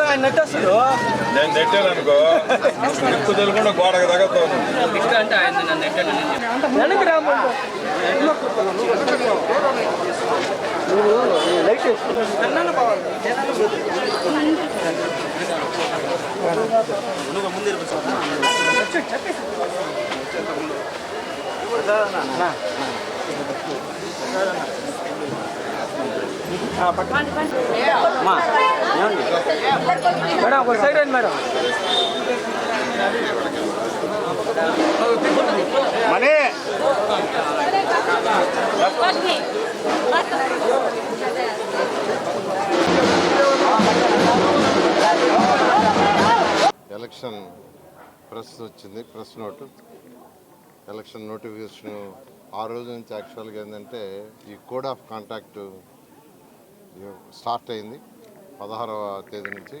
ఆయన నెట్టేస్తాడు నేను నెట్టాను అనుకో ఎక్కువ తెలియకుండా గోడకు తగ్గుతాను వెనక్కి రామ్మంటు లైట్ అన్నాను బావాలి మేడం ఒక సైడ్ రండి మేడం. మనీ. ఎలక్షన్ ప్రెస్ వచ్చింది ప్రెస్ నోటు. ఎలక్షన్ నోటిఫికేషన్ ఆ రోజు నుంచి యాక్చువల్గా ఏంటంటే ఈ కోడ్ ఆఫ్ కాంటాక్ట్ స్టార్ట్ అయింది పదహారవ తేదీ నుంచి.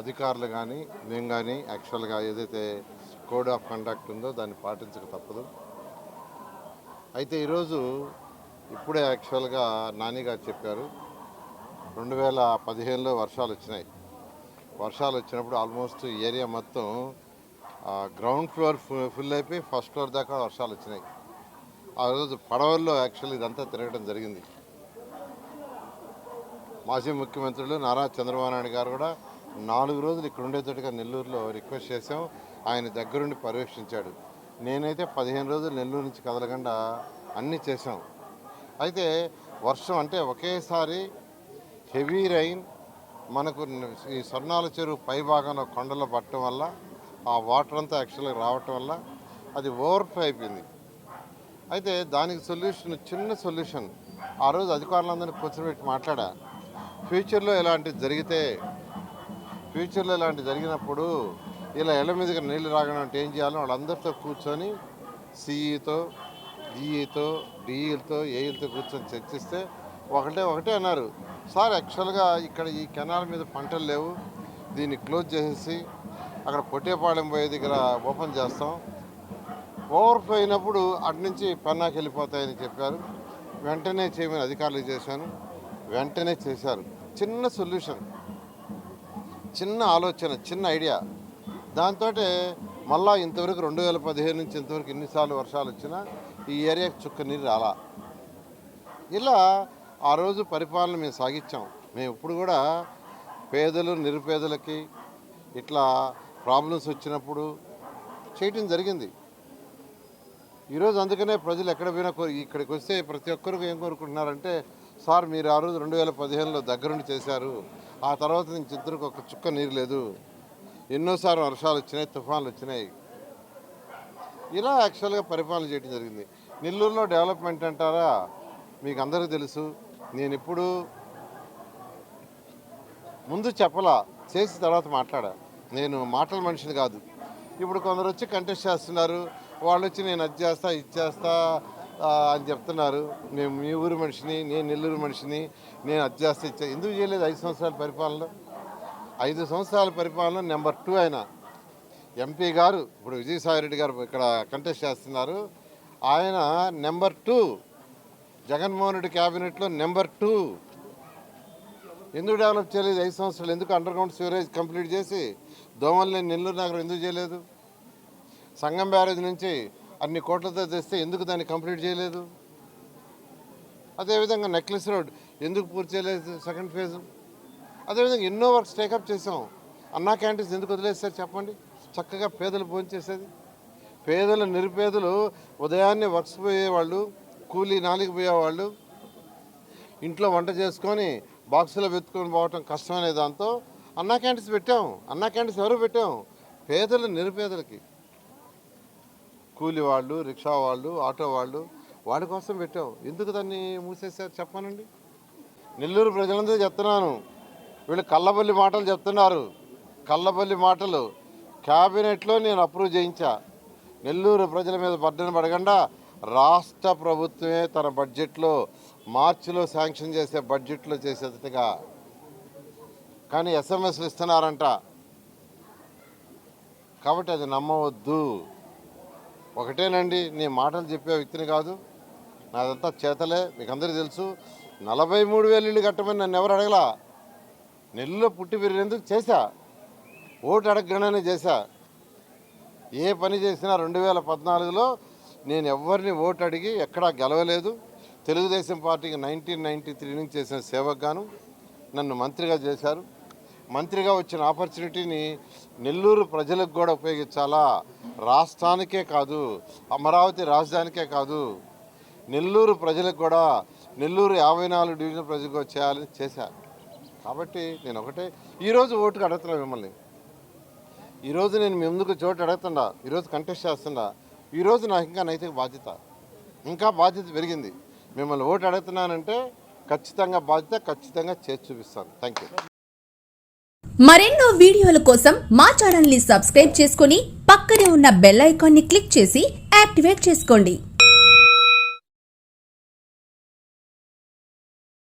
అధికారులు కానీ మేము కానీ యాక్చువల్గా ఏదైతే కోడ్ ఆఫ్ కండక్ట్ ఉందో దాన్ని పాటించక తప్పదు. అయితే ఈరోజు ఇప్పుడే యాక్చువల్గా నాని గారు చెప్పారు రెండు వేల పదిహేనులో వర్షాలు వచ్చినాయి. వర్షాలు వచ్చినప్పుడు ఆల్మోస్ట్ ఏరియా మొత్తం గ్రౌండ్ ఫ్లోర్ ఫుల్ అయిపోయి ఫస్ట్ ఫ్లోర్ దాకా వర్షాలు వచ్చినాయి. ఆ రోజు పడవల్లో యాక్చువల్లీ ఇదంతా తిరగడం జరిగింది. మాజీ ముఖ్యమంత్రులు నారా చంద్రబాబు నాయుడు గారు కూడా నాలుగు రోజులు ఇక్కడ ఉండేటట్టుగా నెల్లూరులో రిక్వెస్ట్ చేసాం ఆయన దగ్గరుండి పర్యవేక్షించాడు. నేనైతే పదిహేను రోజులు నెల్లూరు నుంచి కదలకుండా అన్నీ చేసాం అయితే వర్షం అంటే ఒకేసారి హెవీ రైన్ మనకు ఈ స్వర్ణాల చెరువు పై భాగంలో కొండలో పట్టడం వల్ల ఆ వాటర్ అంతా యాక్చువల్గా రావటం వల్ల అది ఓవర్ఫ్లో అయిపోయింది. అయితే దానికి సొల్యూషన్ చిన్న సొల్యూషన్. ఆ రోజు అధికారులందరినీ కూర్చోబెట్టి మాట్లాడా ఫ్యూచర్లో ఇలాంటివి జరిగితే ఫ్యూచర్లో ఇలాంటివి జరిగినప్పుడు ఇలా ఇళ్ళ మీదకి నీళ్ళు రాగడం అంటే ఏం చేయాలో వాళ్ళందరితో కూర్చొని సిఈతో డిఈతో డిఈలతో ఏఈలతో కూర్చొని చర్చిస్తే ఒకటే ఒకటే అన్నారు. సార్ యాక్చువల్గా ఇక్కడ ఈ కెనాల్ మీద పంటలు లేవు. దీన్ని క్లోజ్ చేసేసి అక్కడ కొట్టేపాళెం పోయే దగ్గర ఓపెన్ చేస్తాం. ఓవర్ఫ్లో అయినప్పుడు అటు నుంచి పెన్నాకి వెళ్ళిపోతాయని చెప్పారు. వెంటనే చేయమని అధికారులు చేశాను. వెంటనే చేశారు. చిన్న సొల్యూషన్ చిన్న ఆలోచన చిన్న ఐడియా. దాంతో మళ్ళా ఇంతవరకు రెండు వేల పదిహేను నుంచి ఇంతవరకు ఎన్నిసార్లు వర్షాలు వచ్చినా ఈ ఏరియాకి చుక్క నీరు రాలా. ఇలా ఆ రోజు పరిపాలన మేము సాగించాం. మేము ఇప్పుడు కూడా పేదలు నిరుపేదలకి ఇట్లా ప్రాబ్లమ్స్ వచ్చినప్పుడు చేయటం జరిగింది. ఈరోజు అందుకనే ప్రజలు ఎక్కడ పోయినా ఇక్కడికి వస్తే ప్రతి ఒక్కరికి ఏం కోరుకుంటున్నారంటే సార్ మీరు ఆ రోజు రెండు వేల పదిహేనులో దగ్గరుండి చేశారు. ఆ తర్వాత నుంచి చిత్తూరుకు ఒక చుక్క నీరు లేదు. ఎన్నోసార్లు వర్షాలు వచ్చినాయి తుఫాన్లు వచ్చినాయి. ఇలా యాక్చువల్గా పరిపాలన చేయడం జరిగింది. నెల్లూరులో డెవలప్మెంట్ అంటారా? మీకు అందరికీ తెలుసు. నేను ఇప్పుడు ముందు చెప్పలా చేసిన తర్వాత మాట్లాడా. నేను మాటల మనిషిని కాదు. ఇప్పుడు కొందరు వచ్చి కంటెస్ట్ చేస్తున్నారు. వాళ్ళు వచ్చి నేను అది చేస్తా ఇది చేస్తా అని చెప్తున్నారు. నేను మీ ఊరు మనిషిని నేను నెల్లూరు మనిషిని నేను అది చేస్తా ఇచ్చా ఎందుకు చేయలేదు ఐదు సంవత్సరాల పరిపాలనలో? ఐదు సంవత్సరాల పరిపాలన నెంబర్ టూ ఆయన. ఎంపీ గారు ఇప్పుడు విజయసాయిరెడ్డి గారు ఇక్కడ కంటెస్ట్ చేస్తున్నారు. ఆయన నెంబర్ టూ జగన్మోహన్ రెడ్డి క్యాబినెట్లో నెంబర్ టూ ఎందుకు డెవలప్ చేయలేదు? ఐదు సంవత్సరాలు ఎందుకు అండర్ గ్రౌండ్ సివరేజ్ కంప్లీట్ చేసి దోమల్ని నెల్లూరు నగరం ఎందుకు చేయలేదు? సంగం బ్యారేజ్ నుంచి అన్ని కోట్లతో తెస్తే ఎందుకు దాన్ని కంప్లీట్ చేయలేదు? అదేవిధంగా నెక్లెస్ రోడ్ ఎందుకు పూర్తి చేయలేదు సెకండ్ ఫేజ్ అదేవిధంగా ఎన్నో వర్క్స్ టేకప్ చేసాం అన్నా క్యాంటీన్స్ ఎందుకు వదిలేస్తారు చెప్పండి? చక్కగా పేదలు భోంచేసేది. పేదలు నిరుపేదలు ఉదయాన్నే వర్క్స్ పోయేవాళ్ళు కూలీ నాలికి పోయేవాళ్ళు ఇంట్లో వంట చేసుకొని బాక్సులో వెతుకొని పోవటం కష్టమనే దాంతో అన్నా క్యాంటీన్స్ పెట్టాం అన్నా క్యాంటీన్స్ ఎవరు పెట్టాం పేదలు నిరుపేదలకి. కూలి వాళ్ళు రిక్షా వాళ్ళు ఆటో వాళ్ళు వాడి కోసం పెట్టాం ఎందుకు దాన్ని మూసేశారు చెప్పానండి? నెల్లూరు ప్రజలందరూ చెప్తున్నాను. వీళ్ళు కళ్ళబల్లి మాటలు చెప్తున్నారు. కళ్ళబల్లి మాటలు. క్యాబినెట్లో నేను అప్రూవ్ చేయించా. నెల్లూరు ప్రజల మీద బర్డెన్ పడకుండా రాష్ట్ర ప్రభుత్వమే తన బడ్జెట్లో మార్చిలో శాంక్షన్ చేసే బడ్జెట్లో చేసేట్టుగా కానీ ఎస్ఎంఎస్లు ఇస్తున్నారంట. కాబట్టి అది నమ్మవద్దు. ఒకటేనండి నేను మాటలు చెప్పే వ్యక్తిని కాదు. నాదంతా చేతలే మీకు అందరికీ తెలుసు. నలభై మూడు వేలు ఇల్లు కట్టమని నన్ను ఎవరు అడగలా? నెల్లులో పుట్టి పెరిగినందుకు చేశా. ఓటు అడగగానే చేశా. ఏ పని చేసినా రెండు వేల పద్నాలుగులో నేను ఎవరిని ఓటు అడిగి ఎక్కడా గెలవలేదు. తెలుగుదేశం పార్టీకి నైన్టీన్ నైన్టీ త్రీ నుంచి చేసిన సేవకు నన్ను మంత్రిగా చేశారు. మంత్రిగా వచ్చిన ఆపర్చునిటీని నెల్లూరు ప్రజలకు కూడా ఉపయోగించాలా? రాష్ట్రానికే కాదు అమరావతి రాజధానికే కాదు నెల్లూరు ప్రజలకు కూడా నెల్లూరు యాభై నాలుగు డివిజన్ ప్రజలకు చేయాలని చేశాను కాబట్టి నేను ఒకటే ఈరోజు ఓటుకు అడుగుతున్నా మిమ్మల్ని? ఈరోజు నేను మీ ముందుకు చోటు అడుగుతుండా ఈరోజు కంటెస్ట్ చేస్తుండా ఈరోజు నాకు ఇంకా నైతిక బాధ్యత ఇంకా బాధ్యత పెరిగింది. మిమ్మల్ని ఓటు అడుగుతున్నానంటే ఖచ్చితంగా బాధ్యత ఖచ్చితంగా చేసి చూపిస్తాను. థ్యాంక్ యూ మరెన్నో వీడియోల కోసం మా ఛానల్ని సబ్స్క్రైబ్ చేసుకుని పక్కనే ఉన్న బెల్ ఐకాన్ని క్లిక్ చేసి యాక్టివేట్ చేసుకోండి.